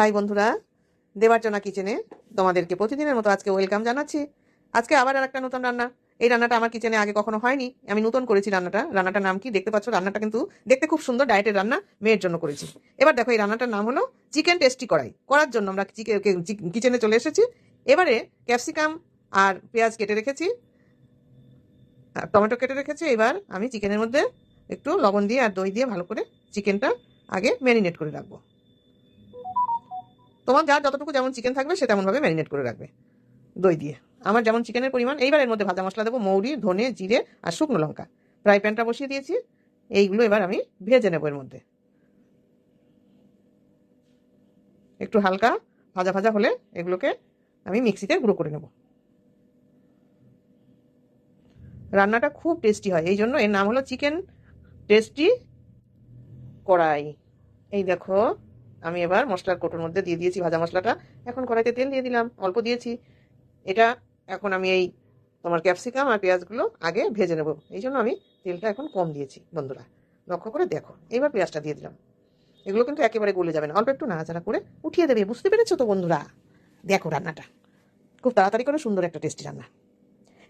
High বন্ধুরা, দেবার্চনা কিচেনে তোমাদেরকে প্রতিদিনের মতো আজকে ওয়েলকাম জানাচ্ছি। আজকে আবার আর একটা নতুন রান্না। এই রান্নাটা আমার কিচেনে আগে কখনো হয়নি। আমি নতুন করেছি রান্নাটা। রান্নাটার নাম কি? দেখতে পাচ্ছ, রান্নাটা কিন্তু দেখতে খুব সুন্দর, ডায়েটের রান্না, মেয়ের জন্য করেছি। এবার দেখো, এই রান্নাটার নাম হলো চিকেন টেস্টি কড়াই। করার জন্য আমরা কিচেনে চলে এসেছি। এবারে ক্যাপসিকাম আর পেঁয়াজ কেটে রেখেছি। টমেটো কেটে রেখেছি। এবার আমি চিকেনের মধ্যে একটু লবণ দিয়ে আর দই দিয়ে ভালো করে চিকেনটা আগে ম্যারিনেট করে রাখব। তোমার যার যতটুকু যেমন চিকেন থাকবে, সে তেমনভাবে ম্যারিনেট করে রাখবে। দই দিয়ে। আমার যেমন চিকেনের পরিমাণ, এইবার এর মধ্যে ভাজা মশলা দেবো, মৌরি, ধনে, জিরে আর শুকনো লঙ্কা। ফ্রাই প্যানটা বসিয়ে দিয়েছি, এইগুলো এবার আমি ভেজে নেব এর মধ্যে। একটু হালকা ভাজা ভাজা হলে এগুলোকে আমি মিক্সিতে গুঁড়ো করে নেব। রান্নাটা খুব টেস্টি হয়, এই জন্য এর নাম হলো চিকেন টেস্টি কড়াই। এই দেখো আমি এবার মশলার কোটোর মধ্যে দিয়ে দিয়েছি ভাজা মশলাটা। এখন কড়াইতে তেল দিয়ে দিলাম, অল্প দিয়েছি। এটা এখন আমি এই তোমার ক্যাপসিকাম আর পেঁয়াজগুলো আগে ভেজে নেব। এই জন্য আমি তেলটা এখন কম দিয়েছি, বন্ধুরা। লক্ষ্য করে দেখো এবার পেঁয়াজটা দিয়ে দিলাম। এগুলো কিন্তু একেবারে গলে যাবে না, অল্প একটু নাড়াচাড়া করে উঠিয়ে দেবে, বুঝতে পেরেছ তো, বন্ধুরা? দেখো রান্নাটা। খুব তাড়াতাড়ি করে সুন্দর একটা টেস্টি রান্না।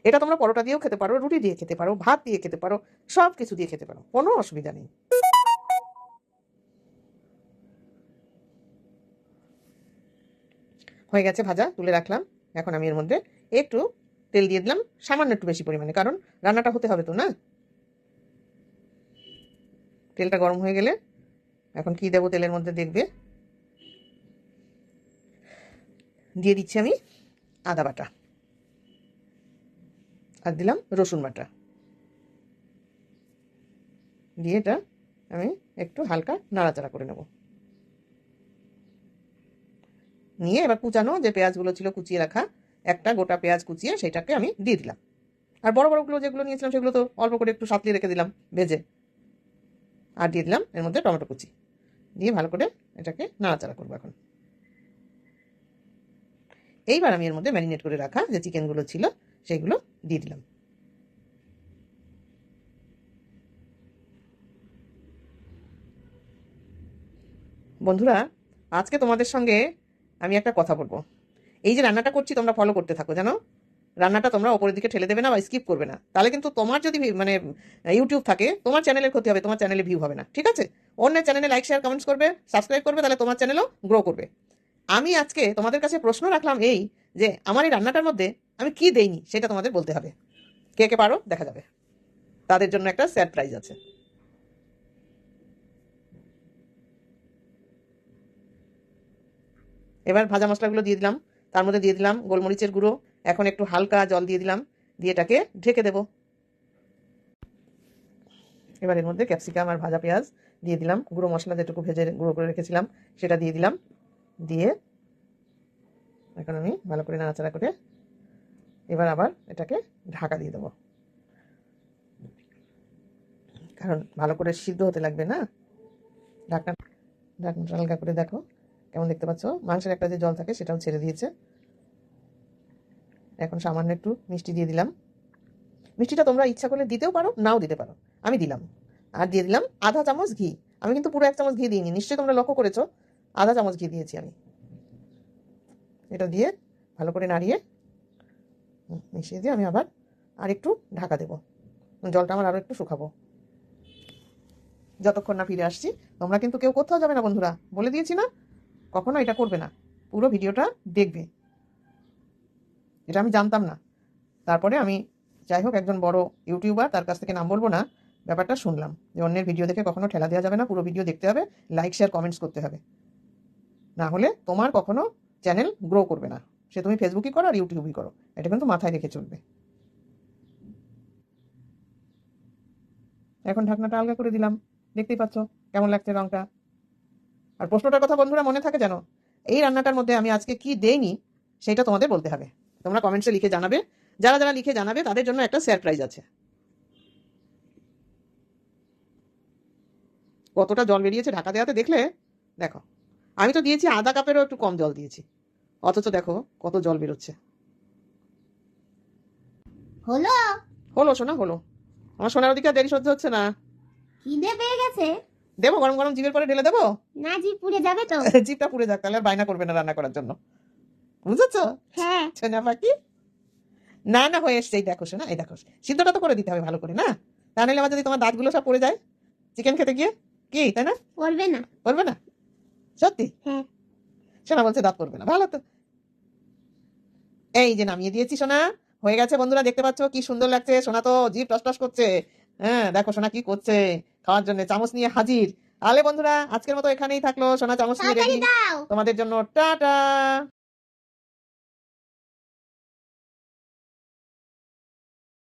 এটা তোমরা পরোটা দিয়েও খেতে পারো, রুটি দিয়ে খেতে পারো, ভাত দিয়ে খেতে পারো সব কিছু দিয়ে খেতে পারো, কোনো অসুবিধা নেই। হয়ে গেছে ভাজা, তুলে রাখলাম। এখন আমি এর মধ্যে একটু তেল দিয়ে দিলাম, সামান্য একটু বেশি পরিমাণে, কারণ রান্নাটা হতে হবে তো, না? তেলটা গরম হয়ে গেলে এখন কি দেবো তেলের মধ্যে দেখবে? দিয়ে দিচ্ছি আমি আদা বাটা। আর দিলাম রসুন বাটা। দিয়ে এটা আমি একটু হালকা নাড়াচাড়া করে নেব। নিয়ে এবার কুচানো যে পেঁয়াজগুলো ছিল কুচিয়ে রাখা, একটা গোটা পেঁয়াজ কুচিয়ে সেটাকে আমি দিয়ে দিলাম। আর বড় বড়গুলো যেগুলো নিয়েছিলাম সেগুলো তো অল্প করে একটু সাঁতলিয়ে রেখে দিলাম, ভেজে। আর দিয়ে দিলাম এর মধ্যে টমেটো কুচি। দিয়ে ভালো করে এটাকে নাড়াচাড়া করব এখন। এইবার আমি এর মধ্যে ম্যারিনেট করে রাখা যে চিকেনগুলো ছিল সেগুলো দিয়ে দিলাম। বন্ধুরা, আজকে তোমাদের সঙ্গে আমি একটা কথা বলব। এই যে রান্নাটা করছি, তোমরা ফলো করতে থাকো, জানো? রান্নাটা তোমরা ওপরের দিকে ঠেলে দেবে না বা স্কিপ করবে না। তাহলে কিন্তু তোমার যদি মানে ইউটিউব থাকে, তোমার চ্যানেলের ক্ষতি হবে, তোমার চ্যানেলে ভিউ হবে না, ঠিক আছে? অন্যের চ্যানেলে লাইক শেয়ার কমেন্টস করবে সাবস্ক্রাইব করবে, তাহলে তোমার চ্যানেলও গ্রো করবে। আমি আজকে তোমাদের কাছে প্রশ্ন রাখলাম এই যে, আমার এই রান্নাটার মধ্যে আমি কি দেইনি, সেটা তোমাদের বলতে হবে। কে কে পারো, দেখা যাবে। তাদের জন্য একটা স্যাড প্রাইজ আছে। এবার ভাজা মশলাগুলো দিয়ে দিলাম। তার মধ্যে দিয়ে দিলাম গোলমরিচের গুঁড়ো। এখন একটু হালকা জল দিয়ে দিলাম। দিয়ে এটাকে ঢেকে দেব। এবার এর মধ্যে ক্যাপসিকাম আর ভাজা পেঁয়াজ দিয়ে দিলাম। গুঁড়ো মশলা যেটুকু ভেজে গুঁড়ো করে রেখেছিলাম, সেটা দিয়ে দিলাম। দিয়ে এখন আমি ভালো করে নাড়াচাড়া করে এবার আবার এটাকে ঢাকা দিয়ে দেবো। কারণ ভালো করে সিদ্ধ হতে লাগবে না। ঢাকনা ঢাকনাটা হালকা করে দেখো। কেমন দেখতে পাচ্ছ? মাংসের একটা যে জল থাকে, সেটাও ছেড়ে দিয়েছে। এখন সামান্য একটু মিষ্টি দিয়ে দিলাম। মিষ্টিটা তোমরা ইচ্ছা করলে দিতেও পারো, নাও দিতে পারো। আমি দিলাম। আর দিয়ে দিলাম আধা চামচ ঘি। আমি কিন্তু পুরো এক চামচ ঘি দিইনি। নিশ্চয়ই তোমরা লক্ষ্য করেছ, আধা চামচ ঘি দিয়েছি আমি। এটা দিয়ে ভালো করে নাড়িয়ে মিশিয়ে দিয়ে আমি আবার আর একটু ঢাকা দেবো। জলটা আমার আরও একটু শুকাবো। যতক্ষণ না ফিরে আসছি, তোমরা কিন্তু কেউ কোথাও যাবে না বন্ধুরা। বলে দিয়েছি না কখনো এটা করবে না। পুরো ভিডিওটা দেখবে। এটা আমি জানতাম না। তারপরে আমি যাই হোক, একজন বড় ইউটিউবার, তার কাছ থেকে নাম বলব না, ব্যাপারটা শুনলাম। যে অন্যের ভিডিও দেখে কখনো ঠেলা দেওয়া যাবে না, পুরো ভিডিও দেখতে হবে লাইক শেয়ার কমেন্টস করতে হবে। না হলে তোমার কখনো চ্যানেল গ্রো করবে না। সে তুমি ফেসবুকই করো আর ইউটিউবই করো। এটা কিন্তু মাথায় রেখে চলবে। এখন ঢাকনাটা আলগা করে দিলাম। দেখতেই পাচ্ছ, কেমন লাগছে রংটা? আর প্রশ্নটার কথা বন্ধুরা মনে থাকে জানো এই রান্নাটার মধ্যে আমি আজকে কি দেইনি সেটা তোমাদের বলতে হবে। তোমরা কমেন্টসে লিখে জানাবে। যারা যারা লিখে জানাবে তাদের জন্য একটা শেয়ার প্রাইজ আছে। কতটা জল বেরিয়েছে ঢাকা দেওয়াতে দেখলে? দেখো আমি তো দিয়েছি আধা কাপেরও একটু কম জল দিয়েছি। অথচ দেখো কত জল বেরোচ্ছে। হলো? হলো শোনা হলো। আমার সোনার ওদিকে আর দেরি সহ্য হচ্ছে না। খিদে পেয়ে গেছে? দেবো? গরম গরম জিভের পরে ঢেলে দেবো? না জি পুড়ে যাবে তো। জিভটা পুড়ে যাক তাহলে আর বায়না করবে না রান্না করার জন্য। বুঝেছ? হ্যাঁ। সোনা পাখি? না না হয়ে এসছে। এই দেখো শোনা এই দেখো। সিদ্ধটা তো করে দিতে হবে ভালো করে না? তা নাহলে আবার যদি তোমার দাঁতগুলো সব পড়ে যায় চিকেন খেতে গিয়ে? কি তাই না? পড়বে না। পড়বে না? সত্যি? হ্যাঁ। সোনা বলছে দাঁত পড়বে না। ভালো তো। এই যে নামিয়ে দিয়েছি সোনা। হয়ে গেছে বন্ধুরা দেখতে পাচ্ছ কি সুন্দর লাগছে। সোনা তো জিভ টস টস করছে। হ্যাঁ দেখো সোনা কি করছে। খাওয়ার জন্য চামচ নিয়ে হাজির। তাহলে বন্ধুরা আজকের মতো এখানেই থাকল। সোনা চামচ নিয়ে রেডি তোমাদের জন্য টাটা।